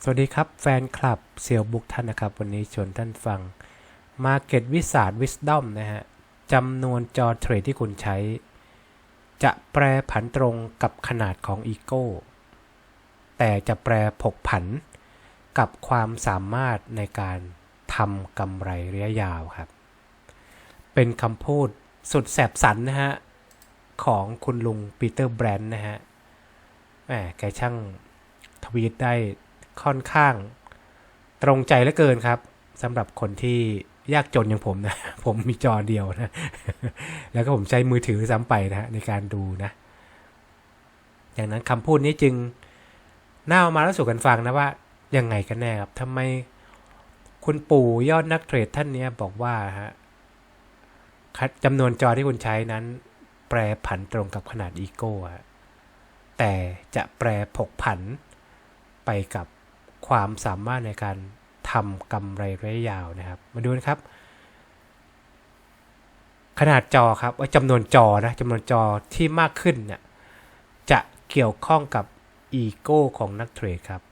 สวัสดีครับแฟนคลับเซียวบุกท่านนะครับ วันนี้ชวนท่านฟัง Market w i z a r d Wisdom นะฮะจำนวนจอเทรดที่คุณใช้ จะแปรผันตรงกับขนาดของอีโก้แต่จะแปรผกผันกับความสามารถในการทำกำไรระยะยาวครับ เป็นคำพูดสุดแสบสันนะฮะ ของคุณลุงปีเตอร์แบรนด์นะฮะแหมแกช่างทวีตได้ ค่อนข้างตรงใจเหลือเกินครับสำหรับคนที่ยากจนอย่างผมนะ ผมมีจอเดียวนะ แล้วก็ผมใช้มือถือซ้ำไปนะฮะในการดูนะอย่างนั้นคำพูดนี้จึงน่าเอามาเล่าสู่กันฟังนะว่ายังไงกันแน่ครับทำไมคุณปู่ยอดนักเทรดท่านนี้บอกว่าฮะจำนวนจอที่คุณใช้นั้น แปรผันตรงกับขนาดอีโก้แต่จะแปรผกผันไปกับ ความสามารถในการทำกำไรระยะยาวนะครับ มาดูนะครับ ขนาดจอครับว่าจำนวนจอนะจำนวนจอที่มากขึ้นเนี่ยจะเกี่ยวข้องกับอีโก้ของนักเทรดครับ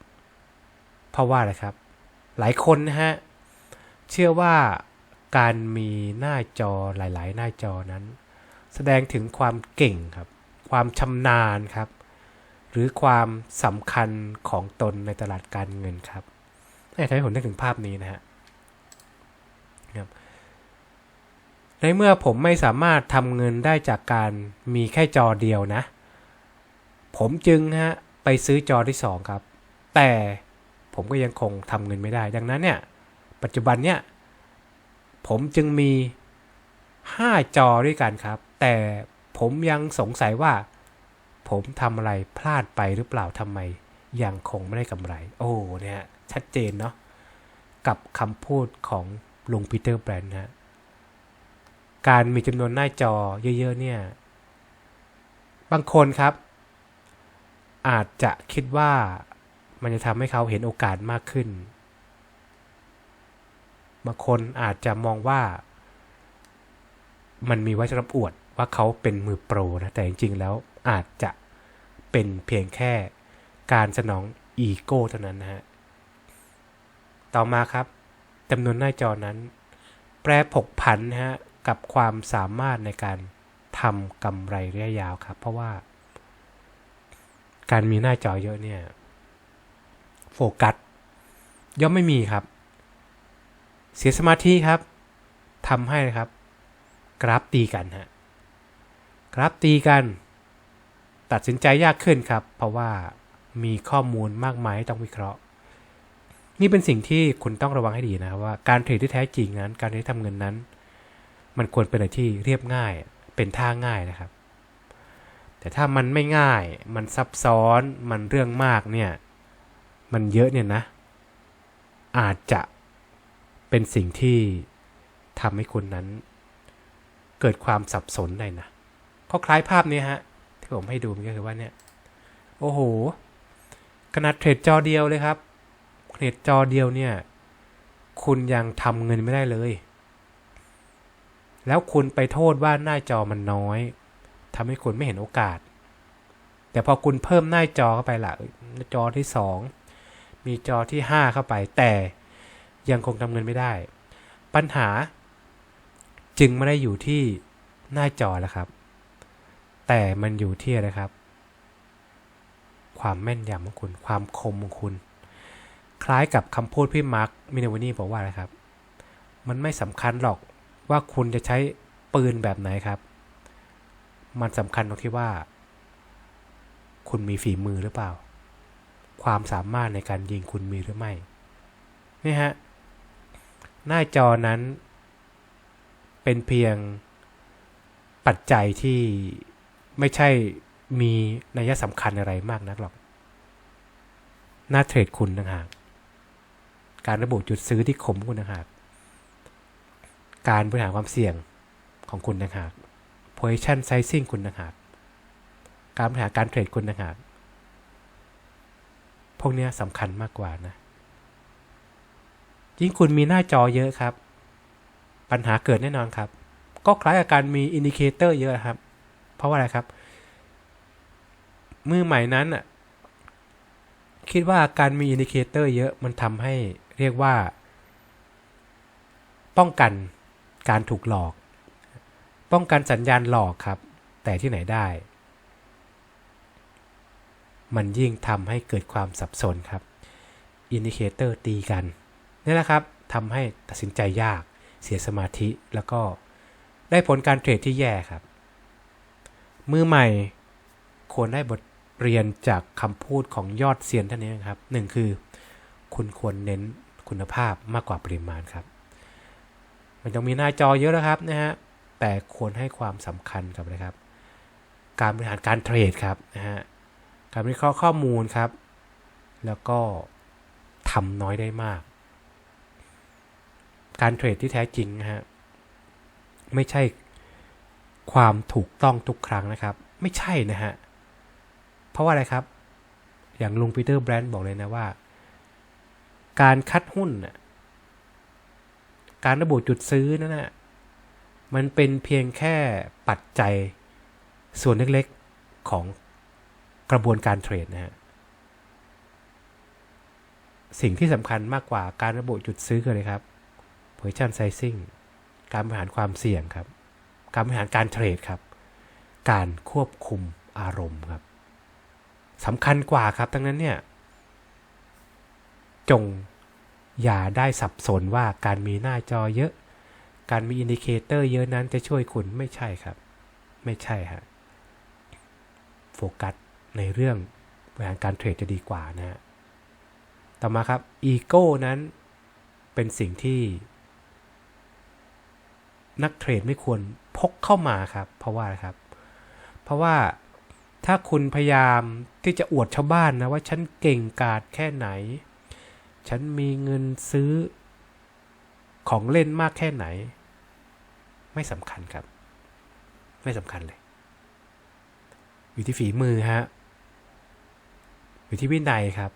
เพราะว่าอะไรครับ หลายคนนะฮะ เชื่อว่าการมีหน้าจอหลาย ๆ หน้าจอนั้น แสดงถึงความเก่งครับ ความชำนาญครับ หรือความสำคัญของตนในตลาดการเงินครับให้ทำให้ผมนึกถึงภาพนี้นะฮะครับในเมื่อผมไม่สามารถทำเงินได้จากการมีแค่จอเดียวนะ ผมจึงฮะไปซื้อจอที่ 2 ครับ แต่ผมก็ยังคงทำเงินไม่ได้ ดังนั้นเนี่ย ปัจจุบันเนี่ย ผมจึงมี 5 จอด้วยกันครับ แต่ผมยังสงสัยว่า ผมทำอะไรพลาดไปหรือเปล่าทำไมยังคงไม่ได้กำไร โอ้เนี่ยชัดเจนเนาะกับคำพูดของลุงปีเตอร์แบรนด์นะการมีจำนวนหน้าจอเยอะๆเนี่ย บางคนครับ อาจจะคิดว่ามันจะทำให้เขาเห็นโอกาสมากขึ้น บางคนอาจจะมองว่า มันมีไว้สำหรับอวดว่าเขาเป็นมือโปรนะ แต่จริงๆแล้วอาจจะ เป็นเพียงแค่การสนองอีโก้เท่านั้นนะฮะ ต่อมาครับจำนวนหน้าจอนั้น แปรผกผันนะฮะกับความสามารถในการทำกำไรระยะยาวครับ เพราะว่า การมีหน้าจอเยอะเนี่ย โฟกัสย่อมไม่มีครับ เสียสมาธิครับทำให้ครับ กราฟตีกันฮะกราฟตีกัน ตัดสินใจยากขึ้นครับ เพราะว่ามีข้อมูลมากมายต้องวิเคราะห์ นี่เป็นสิ่งที่คุณต้องระวังให้ดีนะครับว่าการเทรดที่แท้จริงนั้น การที่ทำเงินนั้น มันควรเป็นอะไรที่เรียบง่ายเป็นท่าง่ายนะครับ แต่ถ้ามันไม่ง่าย มันซับซ้อนมันเรื่องมากเนี่ยมันเยอะเนี่ยนะ อาจจะเป็นสิ่งที่ทำให้คุณนั้น เกิดความสับสนได้นะก็คล้ายภาพนี้ฮะ ที่ผมให้ดูมันก็คือว่าเนี่ย โอ้โห ขนาดเทรดจอเดียวเลยครับ เทรดจอเดียวเนี่ย คุณยังทำเงินไม่ได้เลย แล้วคุณไปโทษว่าหน้าจอมันน้อยทำให้คุณไม่เห็นโอกาส แต่พอคุณเพิ่มหน้าจอเข้าไปละจอที่ 2 มีจอที่ 5 เข้าไป แต่ยังคงทำเงินไม่ได้ ปัญหาจึงไม่ได้อยู่ที่หน้าจอแล้วครับ แต่มันอยู่ที่อะไรครับ ความแม่นยำของคุณ ความคมของคุณ คล้ายกับคำพูดพี่มาร์คมินวานี่บอกว่าอะไรครับ มันไม่สำคัญหรอกว่าคุณจะใช้ปืนแบบไหนครับ มันสำคัญตรงที่ว่า คุณมีฝีมือหรือเปล่า ความสามารถในการยิงคุณมีหรือไม่ นี่ฮะ หน้าจอนั้น เป็นเพียงปัจจัยที่ ไม่ใช่มีนัยสำคัญอะไรมากนักหรอก หน้าเทรดคุณต่างหากการระบุจุดซื้อที่ขมคุณต่างหากการบริหารความเสี่ยงของคุณต่างหาก position sizing คุณต่างหากการบริหารการเทรดคุณต่างหากพวกนี้สำคัญมากกว่านะ ยิ่งคุณมีหน้าจอเยอะครับ ปัญหาเกิดแน่นอนครับ ก็คล้ายกับการมีอินดิเคเตอร์เยอะครับ เพราะว่าอะไรครับ มือใหม่นั้นอะคิดว่าการมีอินดิเคเตอร์เยอะมันทำให้เรียกว่า ป้องกันการถูกหลอก ป้องกันสัญญาณหลอกครับ แต่ที่ไหนได้ มันยิ่งทำให้เกิดความสับสนครับอินดิเคเตอร์ตีกันนี่แหละครับทำให้ตัดสินใจยากเสียสมาธิแล้วก็ได้ผลการเทรดที่แย่ครับ มือใหม่ควรได้บทเรียนจากคำพูดของยอดเซียนท่านนี้นะครับหนึ่งคือ คุณควรเน้นคุณภาพมากกว่าปริมาณครับ มันต้องมีหน้าจอเยอะแล้วครับนะฮะแต่ควรให้ความสำคัญกับนะครับ การบริหารการเทรดครับนะฮะการวิเคราะห์ข้อมูลครับ แล้วก็ทำน้อยได้มาก การเทรดที่แท้จริงนะฮะไม่ใช่ ความถูกต้องทุกครั้งนะครับ ไม่ใช่นะฮะ เพราะว่าอะไรครับ อย่างลุงปีเตอร์แบรนด์บอกเลยนะว่า การคัดหุ้นการระบุจุดซื้อนั่นนะมันเป็นเพียงแค่ปัจจัยส่วนเล็กๆของกระบวนการเทรดนะฮะสิ่งที่สำคัญมากกว่าการระบุจุดซื้อคืออะไรครับ position sizing การบริหารความเสี่ยงครับ การบริหารการเทรดครับ การควบคุมอารมณ์ครับสำคัญกว่าครับดังนั้นเนี่ย จงอย่าได้สับสนว่าการมีหน้าจอเยอะ การมีอินดิเคเตอร์เยอะนั้นจะช่วยคุณไม่ใช่ครับ ไม่ใช่ฮะโฟกัสในเรื่องบริหารการเทรดจะดีกว่านะฮะต่อมาครับอีโก้นั้นเป็นสิ่งที่ นักเทรดไม่ควรพกเข้ามาครับ เพราะว่าครับ เพราะว่าถ้าคุณพยายามที่จะอวดชาวบ้านนะว่าฉันเก่งกาจแค่ไหน ฉันมีเงินซื้อของเล่นมากแค่ไหน ไม่สำคัญครับ ไม่สำคัญเลย อยู่ที่ฝีมือฮะ อยู่ที่วินัยครับ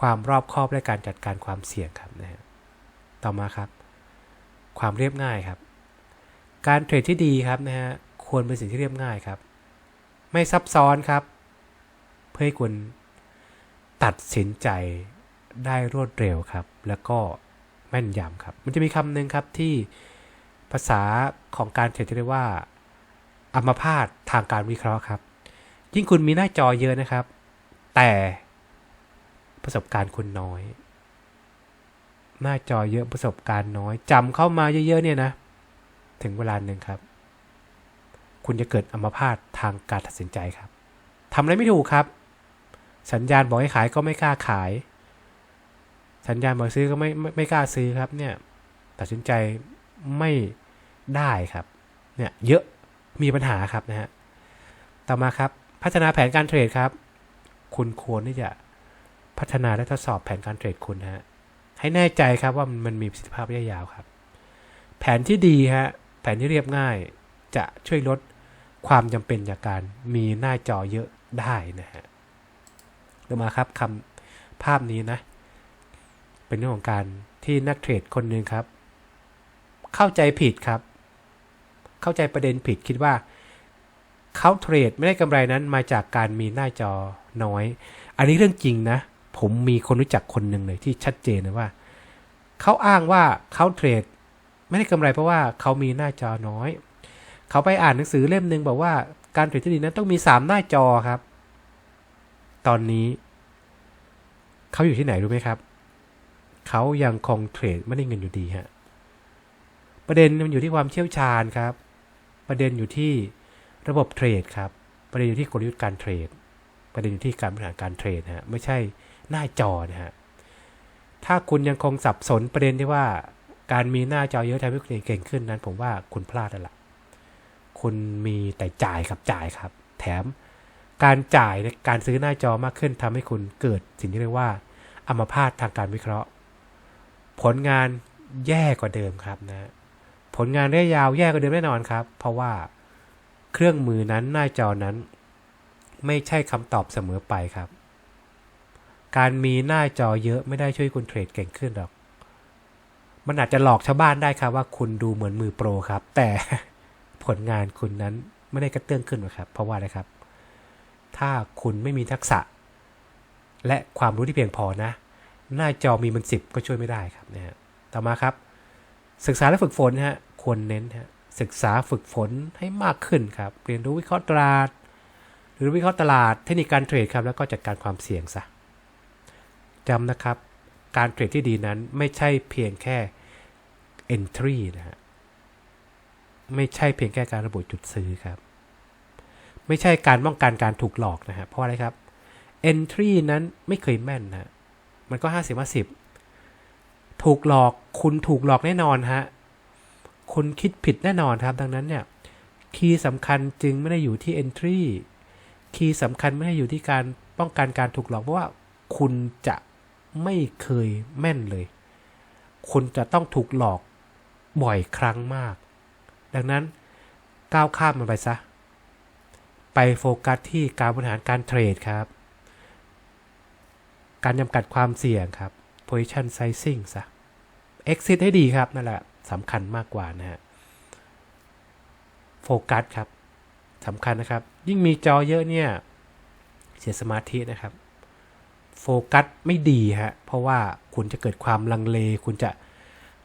ความรอบคอบและการจัดการความเสี่ยงครับนะฮะต่อมาครับ ความเรียบง่ายครับ การเทรดที่ดีครับนะฮะควรเป็นสิ่งที่เรียบง่ายครับ ไม่ซับซ้อนครับ เพื่อให้คุณตัดสินใจได้รวดเร็วครับ แล้วก็แม่นยำครับ มันจะมีคำหนึ่งครับที่ภาษาของการเทรดจะเรียกว่าอัมพาตทางการวิเคราะห์ครับ ยิ่งคุณมีหน้าจอเยอะนะครับ แต่ประสบการณ์คุณน้อย หน้าจอเยอะประสบการณ์น้อยจำเข้ามาเยอะๆเนี่ยนะ ถึงเวลาหนึ่งครับ คุณจะเกิดอัมพาตทางการตัดสินใจครับทำอะไรไม่ถูกครับ สัญญาณบอกให้ขายก็ไม่กล้าขาย สัญญาณบอกซื้อก็ไม่ไม่ไม่กล้าซื้อครับ เนี่ยตัดสินใจไม่ได้ครับ เนี่ยเยอะมีปัญหาครับนะฮะต่อมาครับ พัฒนาแผนการเทรดครับ คุณควรที่จะพัฒนาและทดสอบแผนการเทรดคุณฮะให้แน่ใจครับว่ามันมีประสิทธิภาพระยะยาวครับ แผนที่ดีฮะ แผนที่เรียบง่ายจะช่วยลดความจำเป็นจากการมีหน้าจอเยอะได้นะฮะต่อมาครับคำภาพนี้นะ เป็นเรื่องของการที่นักเทรดคนหนึ่งครับ เข้าใจผิดครับ เข้าใจประเด็นผิดคิดว่าเขาเทรดไม่ได้กำไรนั้นมาจากการมีหน้าจอน้อย อันนี้เรื่องจริงนะ ผมมีคนรู้จักคนหนึ่งเลยที่ชัดเจนเลยว่า เขาอ้างว่าเขาเทรด ไม่ได้กำไรเพราะว่าเขามีหน้าจอน้อย เขาไปอ่านหนังสือเล่มหนึ่งบอกว่าการเทรดที่ดีนั้นต้องมีสามหน้าจอครับ ตอนนี้ เขาอยู่ที่ไหนรู้ไหมครับ เขายังคงเทรดไม่ได้เงินอยู่ดีฮะประเด็นมันอยู่ที่ความเชี่ยวชาญครับ ประเด็นอยู่ที่ระบบเทรดครับ ประเด็นอยู่ที่กลยุทธ์การเทรด ประเด็นอยู่ที่การบริหารการเทรดฮะไม่ใช่หน้าจอนะฮะถ้าคุณยังคงสับสนประเด็นที่ว่า การมีหน้าจอเยอะทำให้คุณเก่งขึ้นนั้น ผมว่าคุณพลาดแล้วล่ะคุณมีแต่จ่ายครับจ่ายครับ แถมการจ่ายในการซื้อหน้าจอมากขึ้นทำให้คุณเกิดสิ่งที่เรียกว่าอัมพาตทางการวิเคราะห์ ผลงานแย่กว่าเดิมครับนะ ผลงานระยะยาวแย่กว่าเดิมแน่นอนครับ เพราะว่าเครื่องมือนั้นหน้าจอนั้น ไม่ใช่คำตอบเสมอไปครับ การมีหน้าจอเยอะไม่ได้ช่วยคุณเทรดเก่งขึ้นหรอก มันอาจจะหลอกชาวบ้านได้ครับว่าคุณดูเหมือนมือโปรครับ แต่ผลงานคุณนั้นไม่ได้กระเตื้องขึ้นหรอกครับ เพราะว่าอะไรครับ ถ้าคุณไม่มีทักษะ และความรู้ที่เพียงพอนะ หน้าจอมีมันสิบก็ช่วยไม่ได้ครับนะฮะต่อมาครับ ศึกษาและฝึกฝนฮะควรเน้นฮะศึกษาฝึกฝนให้มากขึ้นครับ เรียนรู้วิเคราะห์ตลาด หรือวิเคราะห์ตลาด เทคนิคการเทรดครับ แล้วก็จัดการความเสี่ยงซะจำนะครับ การเทรดที่ดีนั้นไม่ใช่เพียงแค่ entry นะฮะไม่ใช่เพียงแค่การระบุจุดซื้อครับ ไม่ใช่การป้องกันการถูกหลอกนะฮะเพราะอะไรครับ entry นั้นไม่เคยแม่นนะมันก็ห้าสิบห้าสิบถูกหลอกคุณถูกหลอกแน่นอนฮะคุณคิดผิดแน่นอนครับดังนั้นเนี่ยคีย์สำคัญจึงไม่ได้อยู่ที่ entry คีย์สำคัญไม่ได้อยู่ที่การป้องกันการถูกหลอกเพราะว่าคุณจะ ไม่เคยแม่นเลย คุณจะต้องถูกหลอกบ่อยครั้งมาก ดังนั้นก้าวข้ามมันไปซะ ไปโฟกัสที่การบริหารการเทรดครับ การจำกัดความเสี่ยงครับ position sizing ซะ exit ให้ดีครับนั่นแหละสำคัญมากกว่านะฮะโฟกัสครับสำคัญนะครับ ยิ่งมีจอเยอะเนี่ย เสียสมาธินะครับ โฟกัสไม่ดีฮะเพราะว่าคุณจะเกิดความลังเล คุณจะ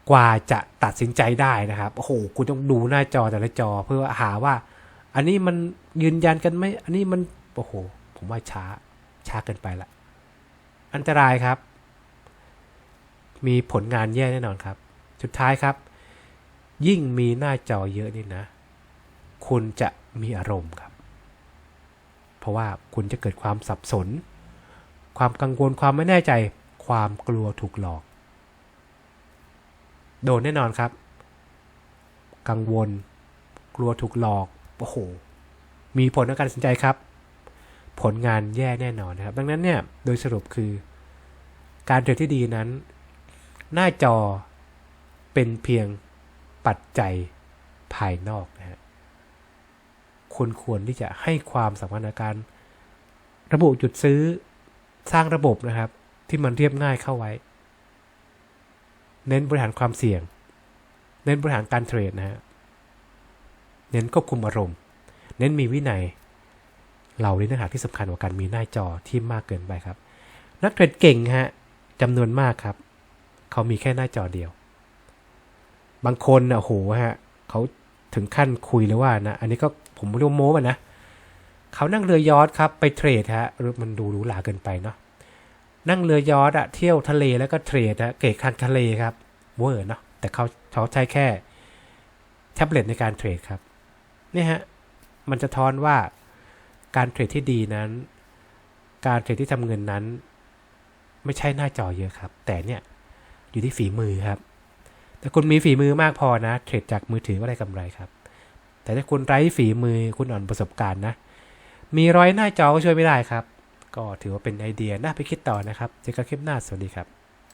กว่าจะตัดสินใจได้นะครับโอ้โหคุณต้องดูหน้าจอแต่ละจอเพื่อหาว่า อันนี้มันยืนยันกันไหมอันนี้มันโอ้โหผมว่าช้าช้าเกินไปละอันตรายครับ มีผลงานแย่แน่นอนครับ สุดท้ายครับ ยิ่งมีหน้าจอเยอะนี่นะ คุณจะมีอารมณ์ครับ เพราะว่าคุณจะเกิดความสับสน ความกังวลความไม่แน่ใจ ความกลัวถูกหลอก โดนแน่นอนครับ กังวล กลัวถูกหลอกโอ้โหมีผลในการตัดสินใจครับ ผลงานแย่แน่นอนนะครับ ดังนั้นเนี่ยโดยสรุปคือ การเทรดที่ดีนั้น หน้าจอเป็นเพียงปัจจัยภายนอกนะฮะคุณควรที่จะให้ความสำคัญในการระบุจุดซื้อ สร้างระบบนะครับ ที่มันเรียบง่ายเข้าไว้ เน้นบริหารความเสี่ยง เน้นบริหารการเทรดนะฮะเน้นควบคุมอารมณ์ เน้นมีวินัย เราเน้นเนื้อหาที่สำคัญกว่าการมีหน้าจอที่มากเกินไปครับ นักเทรดเก่งฮะจำนวนมากครับ เขามีแค่หน้าจอเดียว บางคนนะโหฮะเขาถึงขั้นคุยเลยว่านะ อันนี้ก็ผมไม่รู้โม้มันนะ เขานั่งเรือยอทครับไปเทรดฮะมันดูหรูหราเกินไปเนาะนั่งเรือยอทอะเที่ยวทะเลแล้วก็เทรดฮะเกะคันทะเลครับเวอร์เนาะแต่เขาเขาใช้แค่แท็บเล็ตในการเทรดครับนี่ฮะมันจะท้อนว่าการเทรดที่ดีนั้น การเทรดที่ทำเงินนั้น ไม่ใช่หน้าจอเยอะครับ แต่เนี่ยอยู่ที่ฝีมือครับ แต่คุณมีฝีมือมากพอนะ เทรดจากมือถือก็ได้กำไรครับ แต่ถ้าคุณไร้ฝีมือคุณอ่อนประสบการณ์นะ มีร้อยหน้าจอก็ช่วยไม่ได้ครับ ก็ถือว่าเป็นไอเดียน่าไปคิดต่อนะครับ เจอกันคลิปหน้า สวัสดีครับ